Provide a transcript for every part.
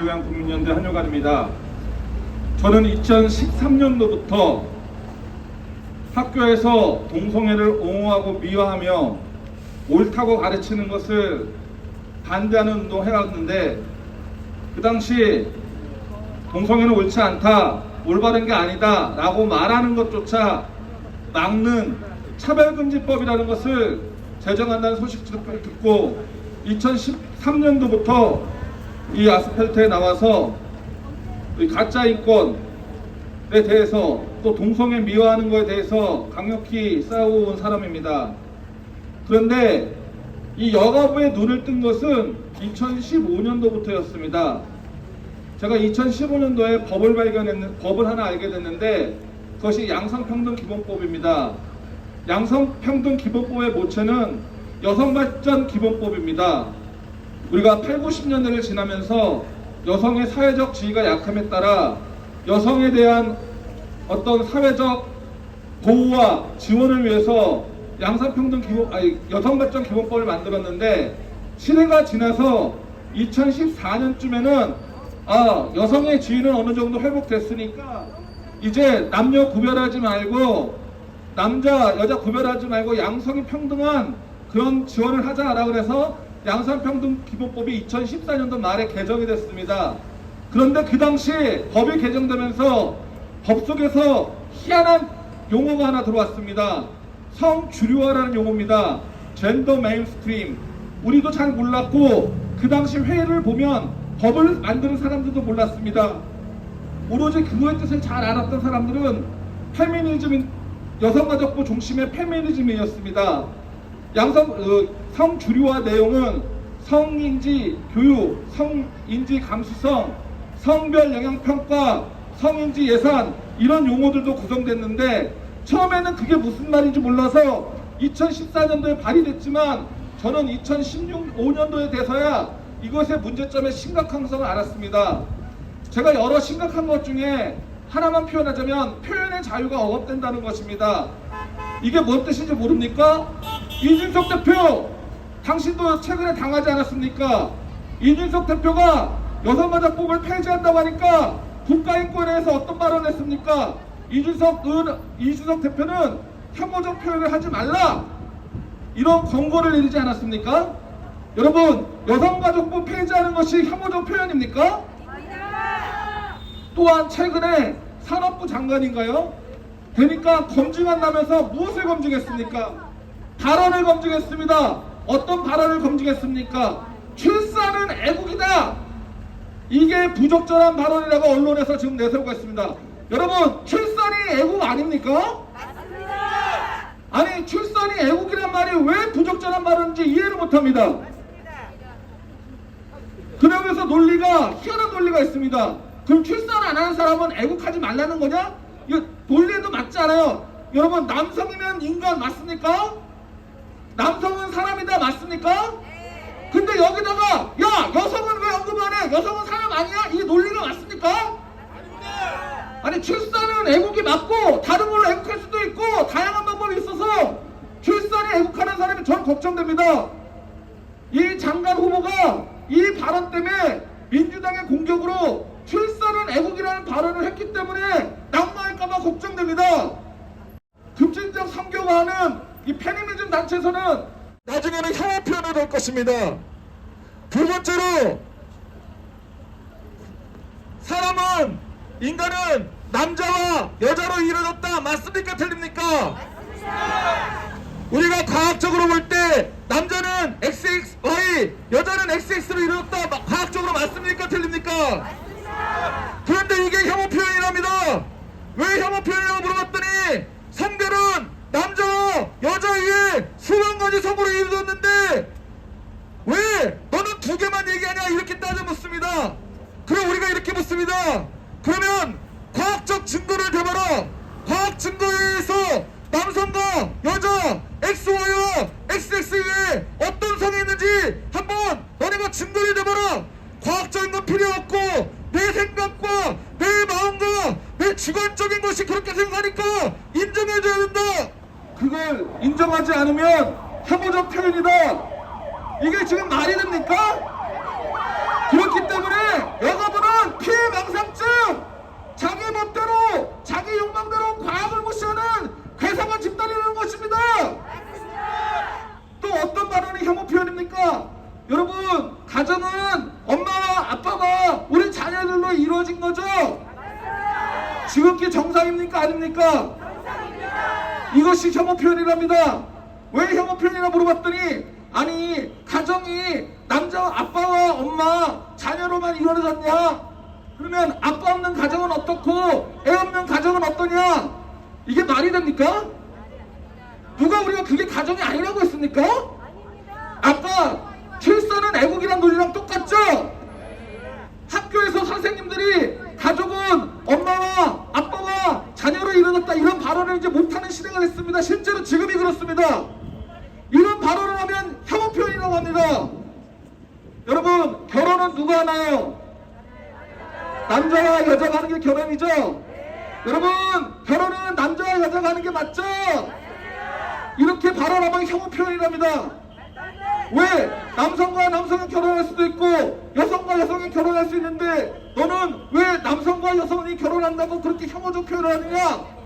25년대 한여관입니다. 저는 2013년도부터 학교에서 동성애를 옹호하고 미화하며 옳다고 가르치는 것을 반대하는 운동을 해왔는데 그 당시 동성애는 옳지 않다, 올바른 게 아니다 라고 말하는 것조차 막는 차별금지법이라는 것을 제정한다는 소식을 듣고 2013년도부터 이 아스팔트에 나와서 이 가짜 인권에 대해서 또 동성애 미화하는 것에 대해서 강력히 싸워온 사람입니다. 그런데 이 여가부의 눈을 뜬 것은 2015년도부터였습니다. 제가 2015년도에 법을 발견했는 법을 하나 알게 됐는데 그것이 양성평등기본법입니다. 양성평등기본법의 모체는 여성발전기본법입니다. 우리가 8, 90년대를 지나면서 여성의 사회적 지위가 약함에 따라 여성에 대한 어떤 사회적 보호와 지원을 위해서 양성평등 기본 아니 여성발전 기본법을 만들었는데 시대가 지나서 2014년쯤에는 아 여성의 지위는 어느 정도 회복됐으니까 이제 남녀 구별하지 말고 남자 여자 구별하지 말고 양성이 평등한 그런 지원을 하자라고 그래서 양성평등 기본법이 2014년도 말에 개정이 됐습니다. 그런데 그 당시 법이 개정되면서 법 속에서 희한한 용어가 하나 들어왔습니다. 성주류화라는 용어입니다. 젠더 메인스트림. 우리도 잘 몰랐고 그 당시 회의를 보면 법을 만드는 사람들도 몰랐습니다. 오로지 그거의 뜻을 잘 알았던 사람들은 페미니즘 여성가족부 중심의 페미니즘이었습니다. 양성 어, 성 주류화 내용은 성인지 교육, 성인지 감수성, 성별 영향 평가, 성인지 예산 이런 용어들도 구성됐는데 처음에는 그게 무슨 말인지 몰라서 2014년도에 발의됐지만 저는 2016년도에 돼서야 이것의 문제점의 심각성을 알았습니다. 제가 여러 심각한 것 중에 하나만 표현하자면 표현의 자유가 억압된다는 것입니다. 이게 뭔 뜻인지 모릅니까? 이준석 대표, 당신도 최근에 당하지 않았습니까? 이준석 대표가 여성가족법을 폐지한다고 하니까 국가인권에서 어떤 발언을 했습니까? 이준석, 은, 이준석 대표는 혐오적 표현을 하지 말라! 이런 권고를 내리지 않았습니까? 여러분, 여성가족부 폐지하는 것이 혐오적 표현입니까? 또한 최근에 산업부 장관인가요? 되니까 검증한다면서 무엇을 검증했습니까? 발언을 검증했습니다. 어떤 발언을 검증했습니까? 출산은 애국이다. 이게 부적절한 발언이라고 언론에서 지금 내세우고 있습니다. 여러분, 출산이 애국 아닙니까? 아니, 출산이 애국이란 말이 왜 부적절한 발언인지 이해를 못합니다. 그러면서 논리가 희한한 논리가 있습니다. 그럼 출산 안 하는 사람은 애국하지 말라는 거냐? 이거 논리에도 맞지 않아요. 여러분 남성이면 인간 맞습니까? 남성은 사람이다 맞습니까? 근데 여기다가 야 여성은 왜 언급 안 해? 여성은 사람 아니야? 이게 논리가 맞습니까? 아니 출산은 애국이 맞고 다른 걸로 애국할 수도 있고 다양한 방법이 있어서 출산에 애국하는 사람이 전 걱정됩니다. 이 장관 후보가 이 발언 때문에 민주당의 공격으로 출산은 애국이라는 발언을 했기 때문에 낙마할까봐 걱정됩니다. 급진적 성교화하는 이 페미니즘 단체에서는 나중에는 혐오 표현이 될 것입니다. 두 번째로 사람은 인간은 남자와 여자로 이루어졌다 맞습니까 틀립니까? 우리가 과학적으로 볼 때 남자는 XXY 여자는 XX로 이루어졌다 마- 과학적으로 맞습니까 틀립니까? 그런데 이게 혐오 표현이랍니다. 왜 혐오 표현이라고 물어봤더니 성별은 남자와 여자의 수만 가지 성으로 이루어졌는데 왜 너는 두 개만 얘기하냐 이렇게 따져 묻습니다. 그럼 우리가 이렇게 묻습니다. 그러면 과학적 증거를 대봐라. 과학 증거에 의해서 남성과 여자 XY와 XX에 어떤 성이 있는지 한번 너네가 증거를 대봐라. 과학적인 건 필요 없고 내 생각과 내 마음과 내 주관적인 것이 그렇게 생각하니까 인정해줘야 된다. 그걸 인정하지 않으면 혐오적 표현이다. 이게 지금 말이 됩니까? 그렇기 때문에 여가부는 피해망상증 자기 멋대로 자기 욕망대로 과학을 무시하는 괴상한 집단이라는 것입니다 또 어떤 발언이 혐오 표현입니까 여러분 가정은 엄마와 아빠가 우리 자녀들로 이루어진 거죠 지극히 정상입니까 아닙니까 이것이 혐오 표현이랍니다. 왜 혐오 표현이라 물어봤더니 아니 가정이 남자 아빠와 엄마 자녀로만 이루어졌냐? 그러면 아빠 없는 가정은 어떻고 애 없는 가정은 어떠냐? 이게 말이 됩니까? 누가 우리가 그게 가정이 아니라고 했습니까? 아까 출산은 애국이란 논리랑 똑같죠? 학교에서 선생님들이 가족은 엄마와 아빠와 자녀로 이루어졌다 이런 발언을 이제 됐습니다. 실제로 지금이 그렇습니다. 이런 발언을 하면 혐오 표현이라고 합니다. 여러분 결혼은 누가 하나요? 남자와 여자가 하는 게 결혼이죠? 여러분 결혼은 남자와 여자가 하는 게 맞죠? 이렇게 발언하면 혐오 표현이랍니다. 왜 남성과 남성이 결혼할 수도 있고 여성과 여성이 결혼할 수 있는데 너는 왜 남성과 여성이 결혼한다고 그렇게 혐오적 표현을 하느냐?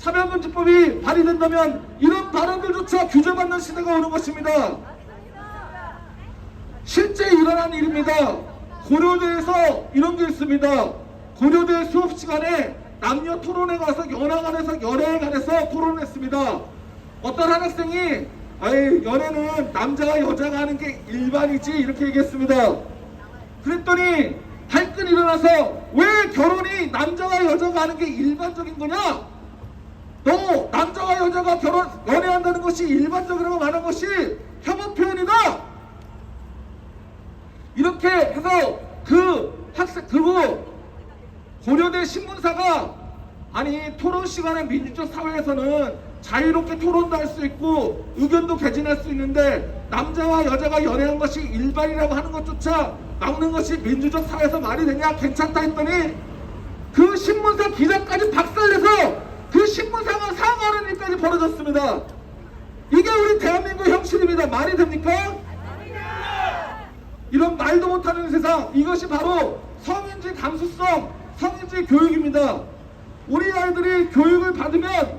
차별금지법이 발의된다면 이런 발언들조차 규제받는 시대가 오는 것입니다. 실제 일어난 일입니다. 고려대에서 이런 게 있습니다. 고려대 수업 시간에 남녀 토론회 가서 연하관에서 연애에 관해서 토론했습니다. 어떤 한 학생이 아이 연애는 남자와 여자가 하는 게 일반이지 이렇게 얘기했습니다. 그랬더니 할끈 일어나서 왜 결혼이 남자와 여자가 하는 게 일반적인 거냐? 너 남자와 여자가 결혼 연애한다는 것이 일반적이라고 말한 것이 혐오 표현이다. 이렇게 해서 그 학생 그리고 고려대 신문사가 아니 토론 시간에 민주적 사회에서는 자유롭게 토론도 할 수 있고 의견도 개진할 수 있는데 남자와 여자가 연애한 것이 일반이라고 하는 것조차 막는 것이 민주적 사회에서 말이 되냐 괜찮다 했더니 그 신문사 기자까지 박살내서 그 신문사가 사과하는 일까지 벌어졌습니다. 이게 우리 대한민국 형식입니다. 말이 됩니까? 이런 말도 못하는 세상 이것이 바로 성인지 감수성 성인지 교육입니다 우리 아이들이 교육을 받으면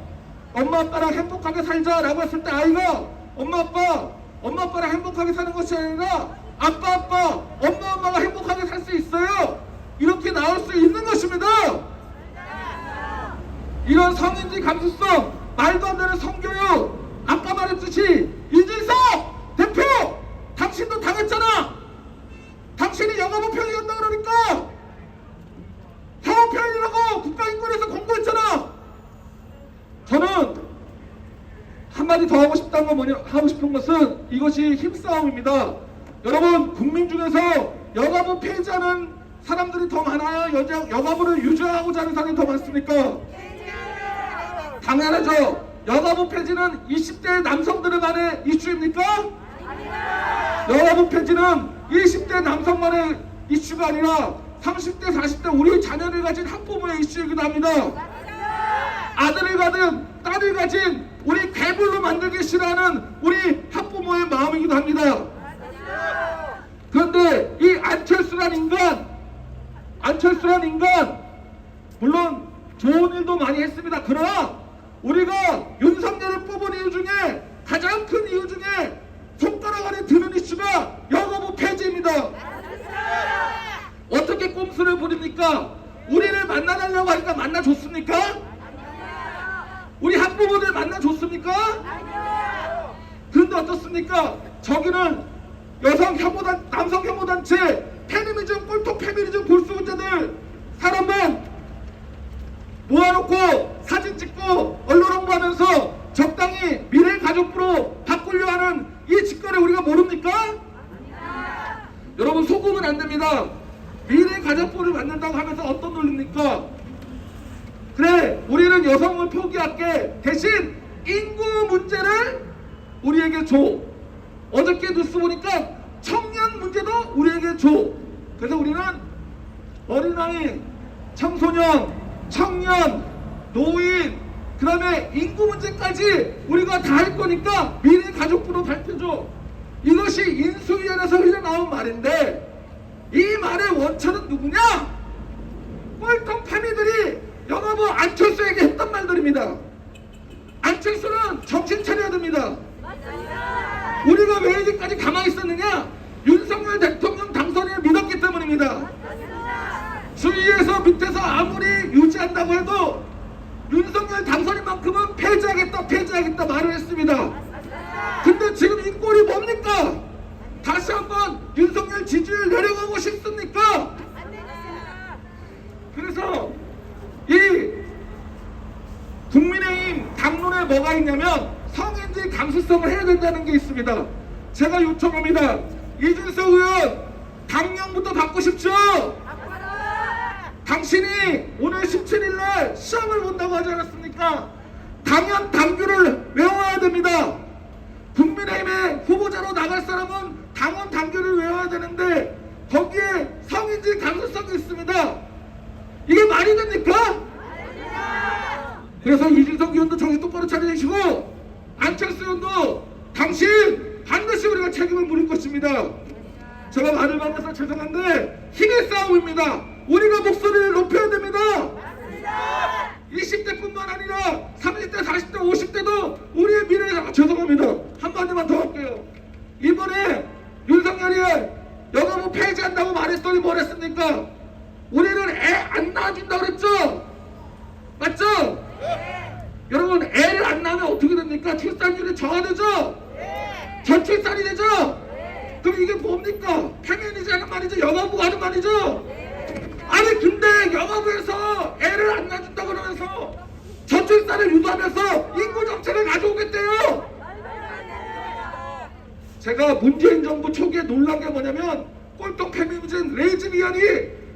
엄마 아빠랑 행복하게 살자라고 했을 때 아이가 엄마 아빠 엄마 아빠랑 행복하게 사는 것이 아니라 아빠 아빠 엄마 엄마가 행복하게 살 수 있어요 이렇게 나올 수 있는 것입니다 이런 성인지 감수성 말도 안 되는 성교육 아까 말했듯이 이준석 대표! 당신도 당했잖아! 당신이 영어부 표현이었다 그러니까! 혐오 표현이라고 국가인권에서 공고했잖아! 저는 한마디 더 하고 싶다는 건 뭐냐 하고 싶은 것은 이것이 힘싸움입니다. 여러분 국민 중에서 여가부 폐지하는 사람들이 더 많아요 여자, 여가부를 유지하고자 하는 사람이 더 많습니까 당연하죠 여가부 폐지는 20대 남성들의 간의 이슈입니까? 여가부 폐지는 20대 남성만의 이슈가 아니라 30대, 40대 우리 자녀를 가진 학부모의 이슈이기도 합니다. 아들을 가진 딸을 가진 우리 괴물로 만들기 싫어하는 우리 학부모의 마음이기도 합니다. 그런데 이 안철수란 인간, 안철수란 인간, 물론 좋은 일도 많이 했습니다. 그러나 우리가 윤석열을 뽑은 이유 중에 가장 큰 이유 중에 손가락 안에 드는 이슈가 여가부 폐지입니다. 어떻게 꼼수를 부립니까? 우리를 만나달라고 하니까 만나줬습니까? 우리 학부모들 만나줬습니까? 그런데 어떻습니까? 저기는 여성 혐오단, 남성 혐오단체, 페미니즘, 꼴통 페미니즘 골수분자들 사람만 모아놓고 사진 찍고 언론 홍보하면서 적당히 미래 가족부로 바꾸려 하는 이 짓거리 우리가 모릅니까? 여러분 속으면 안 됩니다. 미래 가족부를 만든다고 하면서 어떤 논리입니까? 그래 우리는 여성을 포기할게 대신 인구 문제를 우리에게 줘. 어저께 뉴스 보니까 청년 문제도 우리에게 줘. 그래서 우리는 어린아이, 청소년, 청년, 노인, 그 다음에 인구 문제까지 우리가 다 할 거니까 미래 가족부로 발표줘. 이것이 인수위원회에서 흘러나온 말인데 이 말의 원천은 누구냐? 꼴통 패미들이 영화부 안철수에게 했던 말들입니다. 안철수는 정신 차려야 됩니다. 우리가 왜 이제까지 가만히 있었느냐? 윤석열 대통령 당선인을 믿었기 때문입니다. 주위에서 밑에서 아무리 유지한다고 해도 윤석열 당선인만큼은 폐지하겠다 폐지하겠다 말을 했습니다. 근데 지금 이 꼴이 뭡니까? 다시 한번 윤석열 지지율 내려가고 싶습니까? 그래서 이 국민의힘 당론에 뭐가 있냐면 성인지 감수성을 해야 된다는 게 있습니다. 제가 요청합니다. 이준석 의원 당령부터 받고 싶죠? 당신이 오늘 17일 날 시험을 본다고 하지 않았습니까? 당연 당규를 외워야 됩니다. 국민의힘의 후보자로 나갈 사람은 당원 당규를 외워야 되는데 거기에 성인지 감수성이 있습니다. 이게 말이 됩니까? 그래서 이준석 의원도 정신 똑바로 차리시고 안철수 의원도 당신 반드시 우리가 책임을 물을 것입니다. 제가 말을 많아서 죄송한데 힘의 싸움입니다. 우리가 목소리를 높여야 됩니다. 20대뿐만 아니라 30대, 40대, 50대도 우리의 미래에 아, 죄송합니다. 한마디만 더 할게요. 이번에 윤석열이 여가부 폐지한다고 말했더니 뭘 했습니까? 우리는 애 안 낳아준다 그랬죠? 맞죠? 여러분 애를 안 낳으면 어떻게 됩니까? 출산율이 저하되죠? 저출산이 되죠? 그럼 이게 뭡니까? 평행이지 않은 말이죠? 영화부가 하는 말이죠? 아니 근데 영화부에서 애를 안 낳아준다 그러면서 저출산을 유도하면서 인구 정책을 가져오겠대요. 제가 문재인 정부 초기에 놀란 게 뭐냐면 꼴통 페미니즘 레이즈비언이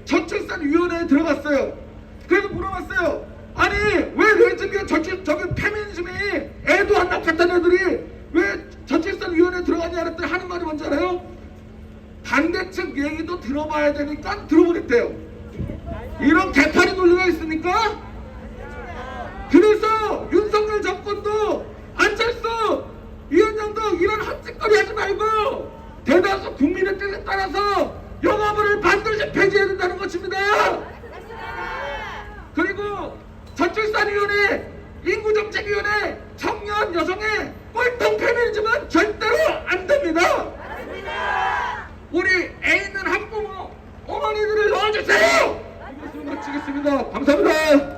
저출산 위원회에 들어갔어요. 그래서 물어봤어요. 아니 왜 레이즈비언 저출 저기 페미니즘이 애도 안 낳았다는 애들이 왜 저출산 위원회에 들어갔냐 그랬더니 하는 말이 뭔지 알아요? 반대측 얘기도 들어봐야 되니까 들어보랬대요. 이런 개파리 논리가 있습니까? 그래서 윤석열 정권도 안철수 위원장도 이런 헛짓거리 하지 말고 대다수 국민의 뜻에 따라서 영화부를 반드시 폐지해야 된다는 것입니다. 그리고 저출산위원회, 인구정책위원회, 청년 여성의 꼴통 페미니즘은 절대로 안 됩니다. 우리 애 있는 학부모 어머니들을 도와주세요. 이 말씀 마치겠습니다. 감사합니다.